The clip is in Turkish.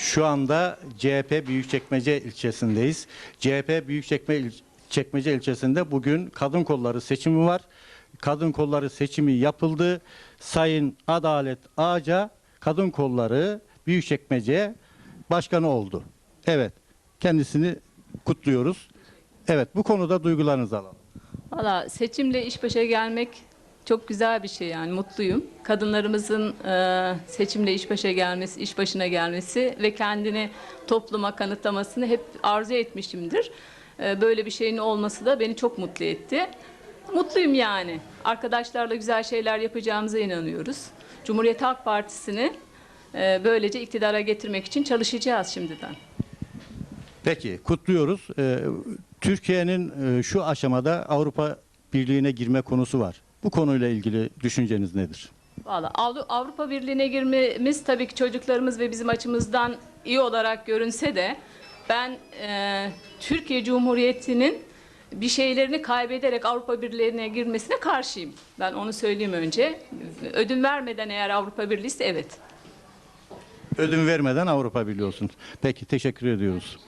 Şu anda CHP Büyükçekmece ilçesindeyiz. CHP Büyükçekmece ilçesinde bugün kadın kolları seçimi var. Kadın kolları seçimi yapıldı. Sayın Adalet Ağca kadın kolları Büyükçekmece başkanı oldu. Evet. Kendisini kutluyoruz. Evet, bu konuda duygularınızı alalım. Valla seçimle iş başa gelmek çok güzel bir şey yani mutluyum. Kadınlarımızın e, seçimle iş başa gelmesi, iş başına gelmesi ve kendini topluma kanıtlamasını hep arzu etmişimdir. E, böyle bir şeyin olması da beni çok mutlu etti. Mutluyum yani. Arkadaşlarla güzel şeyler yapacağımıza inanıyoruz. Cumhuriyet Halk Partisi'ni e, böylece iktidara getirmek için çalışacağız şimdiden. Peki, kutluyoruz. Ee, Türkiye'nin e, şu aşamada Avrupa Birliği'ne girme konusu var. Bu konuyla ilgili düşünceniz nedir? Valla Avru- Avrupa Birliği'ne girmemiz tabii ki çocuklarımız ve bizim açımızdan iyi olarak görünse de ben e, Türkiye Cumhuriyeti'nin bir şeylerini kaybederek Avrupa Birliği'ne girmesine karşıyım. Ben onu söyleyeyim önce. Ödün vermeden eğer Avrupa Birliği ise evet. Ödün vermeden Avrupa biliyorsunuz. Peki, teşekkür ediyoruz.